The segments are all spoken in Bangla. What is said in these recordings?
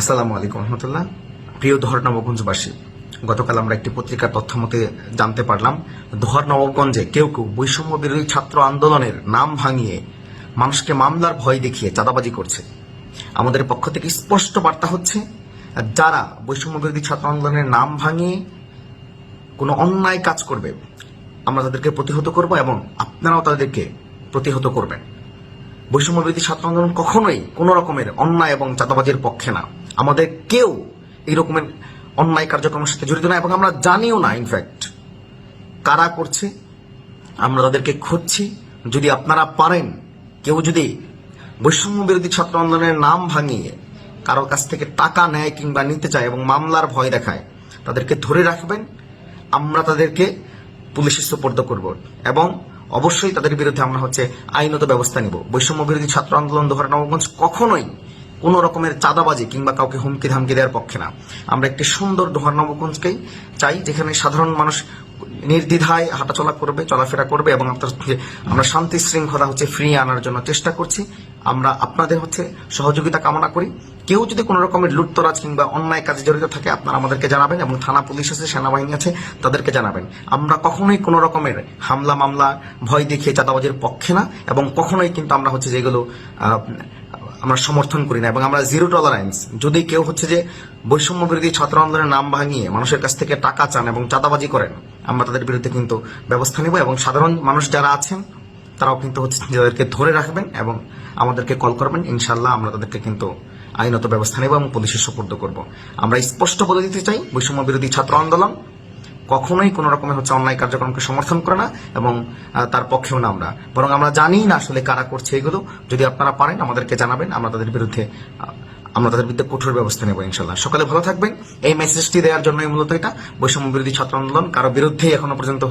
আসসালামু আলাইকুম রহমতুল্লাহ। প্রিয় ধর নবগঞ্জবাসী, গতকাল আমরা একটি পত্রিকার তথ্য মতে জানতে পারলাম, ধর নবগঞ্জে কেউ কেউ বৈষম্য বিরোধী ছাত্র আন্দোলনের নাম ভাঙিয়ে মানুষকে মামলার ভয় দেখিয়ে চাঁদাবাজি করছে। আমাদের পক্ষ থেকে স্পষ্ট বার্তা হচ্ছে, যারা বৈষম্য বিরোধী ছাত্র আন্দোলনের নাম ভাঙিয়ে কোনো অন্যায় কাজ করবে, আমরা তাদেরকে প্রতিহত করব এবং আপনারাও তাদেরকে প্রতিহত করবেন। বৈষম্য বিরোধী ছাত্র আন্দোলন কখনোই কোনো রকমের অন্যায় এবং চাঁদাবাজির পক্ষে না। আমাদের কেউ এই রকমের অন্যায় কার্যক্রমের সাথে জড়িত না এবং আমরা জানিও না ইনফ্যাক্ট কারা করছে, আমরা তাদেরকে খুঁজছি। যদি আপনারা পারেন, কেউ যদি বৈষম্য বিরোধী ছাত্র আন্দোলনের নাম ভাঙিয়ে কারোর কাছ থেকে টাকা নেয় কিংবা নিতে চায় এবং মামলার ভয় দেখায়, তাদেরকে ধরে রাখবেন। আমরা তাদেরকে পুলিশের সুপর্দ করব এবং অবশ্যই তাদের বিরুদ্ধে আমরা হচ্ছে আইনত ব্যবস্থা নিব। বৈষম্য বিরোধী ছাত্র আন্দোলন দোহার নবগঞ্জ কখনোই কোন রকমের চাঁদাবাজি কিংবা কাউকে হুমকি ধামকি দেওয়ার পক্ষে না। আমরা একটি সুন্দর দোহার নবগঞ্জকেই চাই, যেখানে সাধারণ মানুষ নির্দ্বিধায় হাঁটাচলা করবে, চলাফেরা করবে এবং আপনার আমরা শান্তি শৃঙ্খলা হচ্ছে ফ্রি আনার জন্য চেষ্টা করছি। আমরা আপনাদের হচ্ছে সহযোগিতা কামনা করি। কেউ যদি কোনো রকমের লুটতরাজ কিংবা অন্যায় কাজে জড়িত থাকে, আপনারা আমাদেরকে জানাবেন এবং থানা পুলিশ আছে, সেনাবাহিনী আছে, তাদেরকে জানাবেন। আমরা কখনোই কোনো রকমের হামলা মামলা ভয় দেখিয়ে চাঁদাবাজির পক্ষে না এবং কখনোই কিন্তু আমরা হচ্ছে যেগুলো আমরা সমর্থন করি না এবং আমরা জিরো টলারেন্স যদি কেউ হচ্ছে যে বৈষম্য বিরোধী ছাত্র আন্দোলনের নাম ভাঙিয়ে মানুষের কাছ থেকে টাকা চান এবং চাঁদাবাজি করেন, আমরা তাদের বিরুদ্ধে কিন্তু ব্যবস্থা নেব এবং সাধারণ মানুষ যারা আছেন, তারাও কিন্তু হচ্ছে যাদেরকে ধরে রাখবেন এবং আমাদেরকে কল করবেন। ইনশাল্লাহ আমরা তাদেরকে কিন্তু আইনত ব্যবস্থা নেব এবং পুলিশের সুপর্দ করব। আমরা স্পষ্ট বলে দিতে চাই, বৈষম্য বিরোধী ছাত্র আন্দোলন কখনোই কোনো রকমের হচ্ছে অন্যায় কার্যক্রমকে সমর্থন করে না এবং তার পক্ষেও না আমরা। বরং আমরা জানি না আসলে কারা করছে এগুলো। যদি আপনারা পারেন, আমাদেরকে জানাবেন, আমরা তাদের বিরুদ্ধে আমরা তাদের বিরুদ্ধে কঠোর ব্যবস্থা নেব ইনশাল্লাহ সকালে ভালো থাকবেন। এই মেসেজটি দেওয়ার জন্যই মূলত এটা। বৈষম্য বিরোধী ছাত্র আন্দোলন কারও বিরুদ্ধেই এখনও পর্যন্ত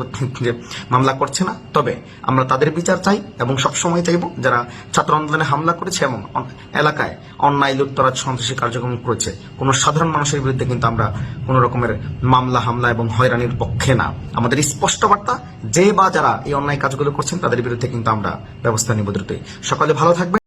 মামলা করছে না। তবে আমরা তাদের বিচার চাই এবং সবসময় চাইব যারা ছাত্র আন্দোলনে হামলা করেছে এবং এলাকায় অন্যায়, লুটতরাজ, সন্ত্রাসী কার্যক্রম করেছে, কোনো সাধারণ মানুষের বিরুদ্ধে কিন্তু আমরা কোনো রকমের মামলা, হামলা এবং হয়রানির পক্ষে না। আমাদের স্পষ্ট বার্তা, যে বা যারা এই অন্যায় কাজগুলো করছেন তাদের বিরুদ্ধে কিন্তু আমরা ব্যবস্থা নিব দ্রুতই। সকালে ভালো থাকবেন।